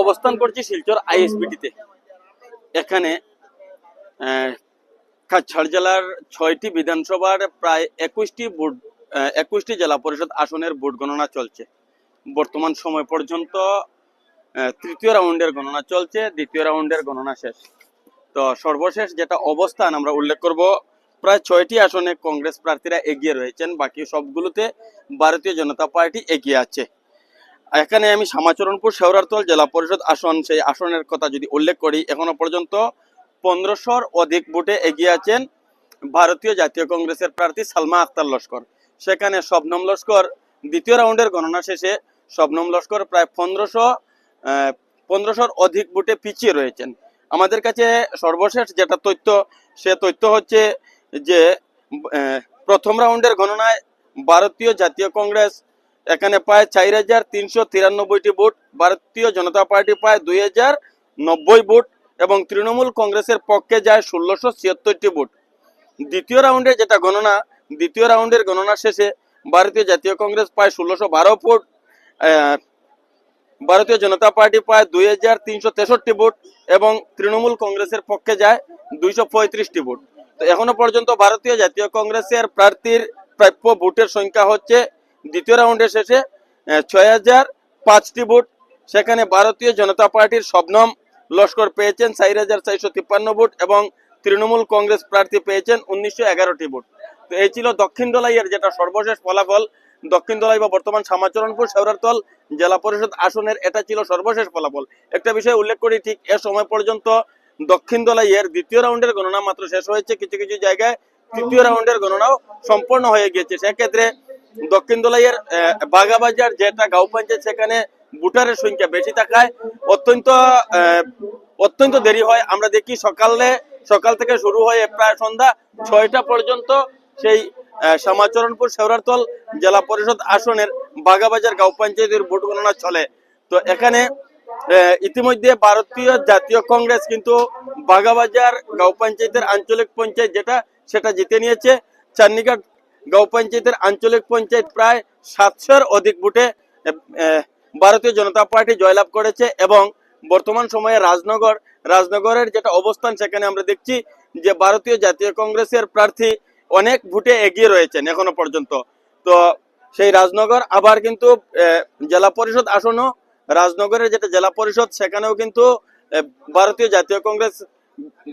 অবস্থান করছি শিলচর আইএসবিটিতে। এখানে কাছাড় জেলার ছয়টি বিধানসভার প্রায় একুশটি ভোট একুশটি জেলা পরিষদ আসনের ভোট গণনা চলছে। বর্তমান সময় পর্যন্ত তৃতীয় রাউন্ডের গণনা চলছে, দ্বিতীয় রাউন্ডের গণনা শেষ। তো সর্বশেষ যেটা অবস্থান আমরা উল্লেখ করব, প্রায় ছয়টি আসনে কংগ্রেস প্রার্থীরা এগিয়ে রয়েছেন, বাকি সবগুলোতে ভারতীয় জনতা পার্টি এগিয়ে আছে। এখানে আমি শ্যামাচরণপুর শেওরারতল জেলা পরিষদ আসন, সেই আসনের কথা যদি উল্লেখ করি, এখনও পর্যন্ত পনেরোশোর অধিক ভোটে এগিয়ে আছেন ভারতীয় জাতীয় কংগ্রেসের প্রার্থী সালমা আক্তার লস্কর। সেখানে শবনম লস্কর দ্বিতীয় রাউন্ডের গণনা শেষে শবনম লস্কর প্রায় পনেরোশো পনেরোশোর অধিক ভোটে পিছিয়ে রয়েছেন। আমাদের কাছে সর্বশেষ যেটা তথ্য, সে তথ্য হচ্ছে যে প্রথম রাউন্ডের গণনায় ভারতীয় জাতীয় কংগ্রেস এখানে পায় চার হাজার তিনশো তিরানব্বইটি ভোট, ভারতীয় জনতা পার্টি পায় দুই হাজার নব্বই ভোট এবং তৃণমূল কংগ্রেসের পক্ষে যায় ষোলোশো ছিয়াত্তরটি ভোট। দ্বিতীয় রাউন্ডে যেটা গণনা, দ্বিতীয় রাউন্ডের গণনা শেষে ভারতীয় জাতীয় কংগ্রেস পায় ষোলোশো বারো ভোট ভারতীয় জনতা পার্টি পায় দুই হাজার তিনশো তেষট্টি ভোট এবং তৃণমূল কংগ্রেসের পক্ষে যায় দুইশো পঁয়ত্রিশটি ভোট। তো এখনও পর্যন্ত ভারতীয় জাতীয় কংগ্রেসের প্রার্থীর প্রাপ্য ভোটের সংখ্যা হচ্ছে দ্বিতীয় রাউন্ডের শেষে ছয় হাজার পাঁচটি ভোট। সেখানে ভারতীয় জনতা পার্টির শবনম লস্কর পেয়েছেন চার হাজার চারশো তিপ্পান্ন ভোট এবং তৃণমূল কংগ্রেস প্রার্থী পেয়েছেন উনিশশো এগারোটি ভোট। তো এই ছিল দক্ষিণ দলাইয়ের যেটা সর্বশেষ ফলাফল। দক্ষিণ দলাই বা বর্তমান শ্যামাচরণপুর শেওরারতল জেলা পরিষদ আসনের এটা ছিল সর্বশেষ ফলাফল। একটা বিষয় উল্লেখ করি, ঠিক এ সময় পর্যন্ত দক্ষিণ দলাইয়ের দ্বিতীয় রাউন্ডের গণনা মাত্র শেষ হয়েছে কিছু কিছু জায়গায়। তৃতীয় রাউন্ডের গণনাও সম্পূর্ণ হয়ে গিয়েছে। সেক্ষেত্রে দক্ষিণ দলাইয়ের বাগাবাজার যেটা গাঁও পঞ্চায়েত, সেখানে ভোটারের সংখ্যা বেশি থাকায় অত্যন্ত অত্যন্ত দেরি হয়। আমরা দেখি সকালে, সকাল থেকে শুরু হয়ে প্রায় সন্ধ্যা ছয়টা পর্যন্ত সেই শ্যামাচরণপুর শেওরারতল জেলা পরিষদ আসনের বাগাবাজার গাঁও পঞ্চায়েতের ভোট গণনা চলে। তো এখানে ইতিমধ্যে ভারতীয় জাতীয় কংগ্রেস কিন্তু বাগাবাজার গাঁও পঞ্চায়েতের আঞ্চলিক পঞ্চায়েত যেটা, সেটা জিতে নিয়েছে। চান্নিঘাট গাঁও পঞ্চায়েতের আঞ্চলিক পঞ্চায়েত প্রায় সাতশোর অধিক ভোটে ভারতীয় জনতা পার্টি জয়লাভ করেছে এবং বর্তমান সময়ে রাজনগর, রাজনগরের যেটা অবস্থান সেখানে আমরা দেখছি যে ভারতীয় জাতীয় কংগ্রেসের প্রার্থী অনেক ভোটে এগিয়ে রয়েছেন এখনও পর্যন্ত। তো সেই রাজনগর আবার কিন্তু জেলা পরিষদ আসনও, রাজনগরের যেটা জেলা পরিষদ সেখানেও কিন্তু ভারতীয় জাতীয় কংগ্রেস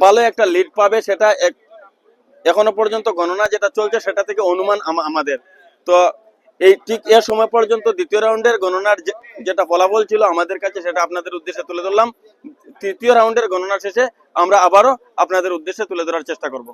ভালো একটা লিড পাবে সেটা এক- এখনও পর্যন্ত গণনা যেটা চলছে সেটা থেকে অনুমান আমাদের। তো এই ঠিক এ সময় পর্যন্ত দ্বিতীয় রাউন্ডের গণনার যেটা ফলাফল ছিল আমাদের কাছে সেটা আপনাদের উদ্দেশ্যে তুলে ধরলাম। তৃতীয় রাউন্ডের গণনা শেষে আমরা আবারও আপনাদের উদ্দেশ্যে তুলে ধরার চেষ্টা করব।